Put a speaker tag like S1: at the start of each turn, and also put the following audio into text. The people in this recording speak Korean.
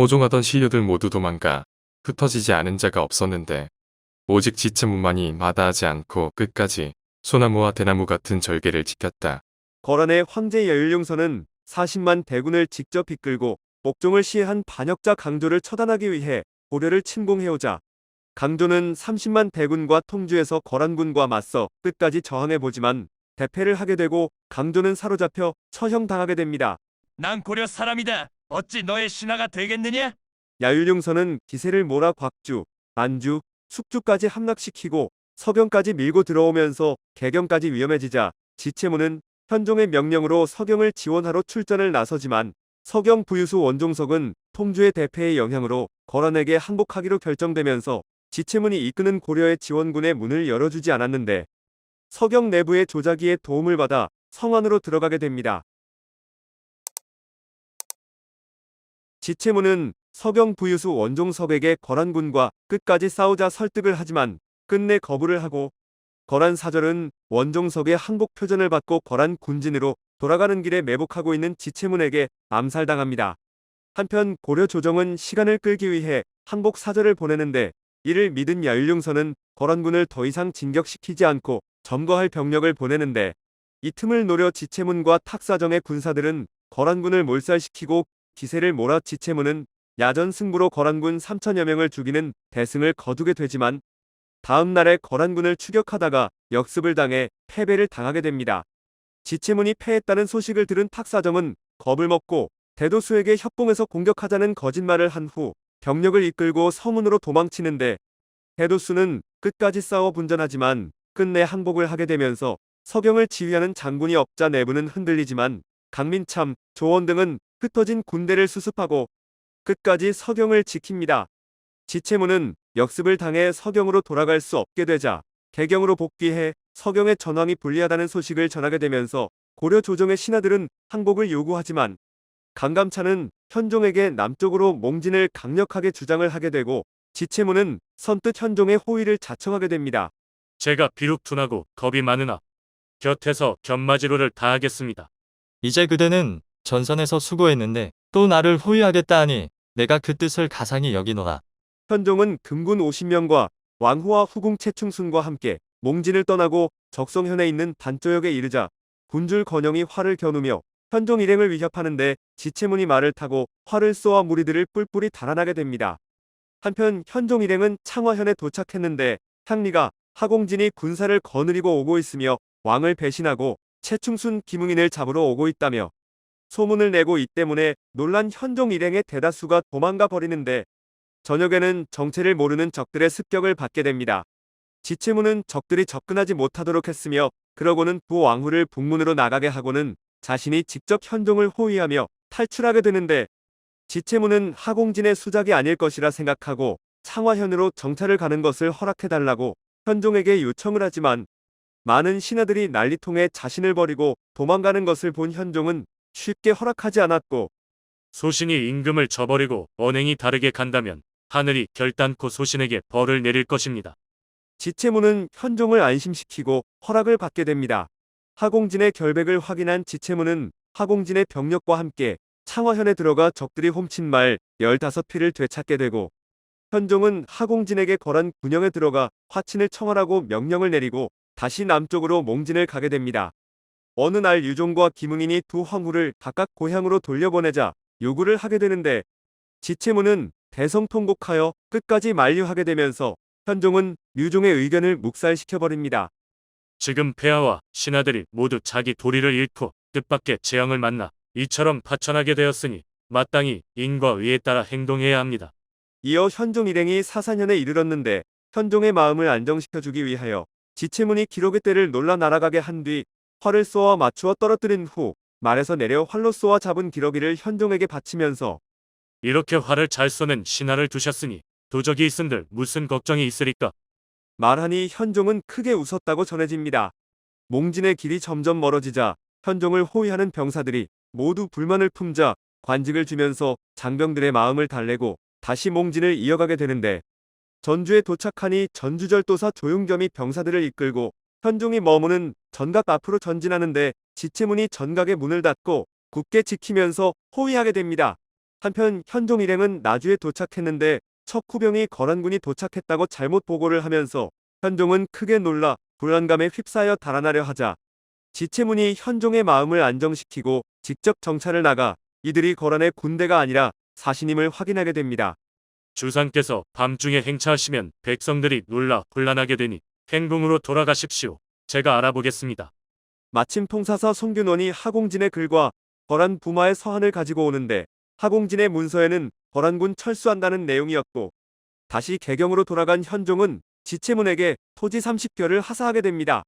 S1: 호종하던 신료들 모두 도망가 흩어지지 않은 자가 없었는데 오직 지체문만이 마다하지 않고 끝까지 소나무와 대나무 같은 절개를 지켰다.
S2: 거란의 황제 여율용서는 40만 대군을 직접 이끌고 목종을 시해한 반역자 강조를 처단하기 위해 고려를 침공해오자 강조는 30만 대군과 통주에서 거란군과 맞서 끝까지 저항해보지만 대패를 하게 되고 강조는 사로잡혀 처형당하게 됩니다.
S3: 난 고려 사람이다. 어찌 너의 신하가 되겠느냐?
S2: 야율용서는 기세를 몰아 곽주, 안주, 숙주까지 함락시키고 서경까지 밀고 들어오면서 개경까지 위험해지자 지체문은 현종의 명령으로 서경을 지원하러 출전을 나서지만 서경 부유수 원종석은 통주의 대패의 영향으로 거란에게 항복하기로 결정되면서 지체문이 이끄는 고려의 지원군의 문을 열어주지 않았는데 서경 내부의 조자기의 도움을 받아 성안으로 들어가게 됩니다. 지체문은 서경 부유수 원종석에게 거란군과 끝까지 싸우자 설득을 하지만 끝내 거부를 하고 거란 사절은 원종석의 항복 표전을 받고 거란 군진으로 돌아가는 길에 매복하고 있는 지체문에게 암살당합니다. 한편 고려 조정은 시간을 끌기 위해 항복 사절을 보내는데 이를 믿은 야율용서는 거란군을 더 이상 진격시키지 않고 점거할 병력을 보내는데 이 틈을 노려 지체문과 탁사정의 군사들은 거란군을 몰살시키고 기세를 몰아 지체문은 야전 승부로 거란군 3천여 명을 죽이는 대승을 거두게 되지만 다음 날에 거란군을 추격하다가 역습을 당해 패배를 당하게 됩니다. 지체문이 패했다는 소식을 들은 탁사정은 겁을 먹고 대도수에게 협공해서 공격하자는 거짓말을 한 후 병력을 이끌고 서문으로 도망치는데 대도수는 끝까지 싸워 분전하지만 끝내 항복을 하게 되면서 서경을 지휘하는 장군이 없자 내부는 흔들리지만 강민참, 조원 등은 흩어진 군대를 수습하고 끝까지 서경을 지킵니다. 지체문은 역습을 당해 서경으로 돌아갈 수 없게 되자 개경으로 복귀해 서경의 전황이 불리하다는 소식을 전하게 되면서 고려 조정의 신하들은 항복을 요구하지만 강감찬은 현종에게 남쪽으로 몽진을 강력하게 주장을 하게 되고 지체문은 선뜻 현종의 호의를 자청하게 됩니다.
S3: 제가 비록 둔하고 겁이 많으나 곁에서 견마지로를 다하겠습니다.
S4: 이제 그대는 전선에서 수고했는데 또 나를 호위하겠다 하니 내가 그 뜻을 가상히 여기노라.
S2: 현종은 금군 50명과 왕후와 후궁 채충순과 함께 몽진을 떠나고 적성현에 있는 단조역에 이르자 군줄 건영이 활을 겨누며 현종 일행을 위협하는데 지체문이 말을 타고 활을 쏘아 무리들을 뿔뿔이 달아나게 됩니다. 한편 현종 일행은 창화현에 도착했는데 향리가 하공진이 군사를 거느리고 오고 있으며 왕을 배신하고 채충순 김웅인을 잡으러 오고 있다며 소문을 내고 이 때문에 놀란 현종 일행의 대다수가 도망가 버리는데 저녁에는 정체를 모르는 적들의 습격을 받게 됩니다. 지체문은 적들이 접근하지 못하도록 했으며 그러고는 부 왕후를 북문으로 나가게 하고는 자신이 직접 현종을 호위하며 탈출하게 되는데 지체문은 하공진의 수작이 아닐 것이라 생각하고 창화현으로 정찰을 가는 것을 허락해달라고 현종에게 요청을 하지만 많은 신하들이 난리통에 자신을 버리고 도망가는 것을 본 현종은 쉽게 허락하지 않았고
S3: 소신이 임금을 저버리고 언행이 다르게 간다면 하늘이 결단코 소신에게 벌을 내릴 것입니다.
S2: 지체문은 현종을 안심시키고 허락을 받게 됩니다. 하공진의 결백을 확인한 지체문은 하공진의 병력과 함께 창화현에 들어가 적들이 훔친 말 15피를 되찾게 되고 현종은 하공진에게 거란 군영에 들어가 화친을 청하라고 명령을 내리고 다시 남쪽으로 몽진을 가게 됩니다. 어느 날 유종과 김웅인이 두 황후를 각각 고향으로 돌려보내자 요구를 하게 되는데 지체문은 대성통곡하여 끝까지 만류하게 되면서 현종은 류종의 의견을 묵살시켜버립니다.
S3: 지금 폐하와 신하들이 모두 자기 도리를 잃고 뜻밖의 재앙을 만나 이처럼 파천하게 되었으니 마땅히 인과 의에 따라 행동해야 합니다.
S2: 이어 현종 일행이 사산현에 이르렀는데 현종의 마음을 안정시켜주기 위하여 지체문이 기록의 때를 놀라 날아가게 한 뒤 활을 쏘아 맞추어 떨어뜨린 후 말에서 내려 활로 쏘아 잡은 기러기를 현종에게 바치면서
S3: 이렇게 활을 잘 쏘는 신하를 두셨으니 도적이 있은들 무슨 걱정이 있으리까?
S2: 말하니 현종은 크게 웃었다고 전해집니다. 몽진의 길이 점점 멀어지자 현종을 호위하는 병사들이 모두 불만을 품자 관직을 주면서 장병들의 마음을 달래고 다시 몽진을 이어가게 되는데 전주에 도착하니 전주절도사 조용겸이 병사들을 이끌고 현종이 머무는 전각 앞으로 전진하는데 지체문이 전각의 문을 닫고 굳게 지키면서 호위하게 됩니다. 한편 현종 일행은 나주에 도착했는데 척후병이 거란군이 도착했다고 잘못 보고를 하면서 현종은 크게 놀라 불안감에 휩싸여 달아나려 하자 지체문이 현종의 마음을 안정시키고 직접 정찰을 나가 이들이 거란의 군대가 아니라 사신임을 확인하게 됩니다.
S3: 주상께서 밤중에 행차하시면 백성들이 놀라 혼란하게 되니 행궁으로 돌아가십시오. 제가 알아보겠습니다.
S2: 마침 통사사 송균원이 하공진의 글과 거란 부마의 서한을 가지고 오는데 하공진의 문서에는 거란군 철수한다는 내용이었고 다시 개경으로 돌아간 현종은 지체문에게 토지 30겨를 하사하게 됩니다.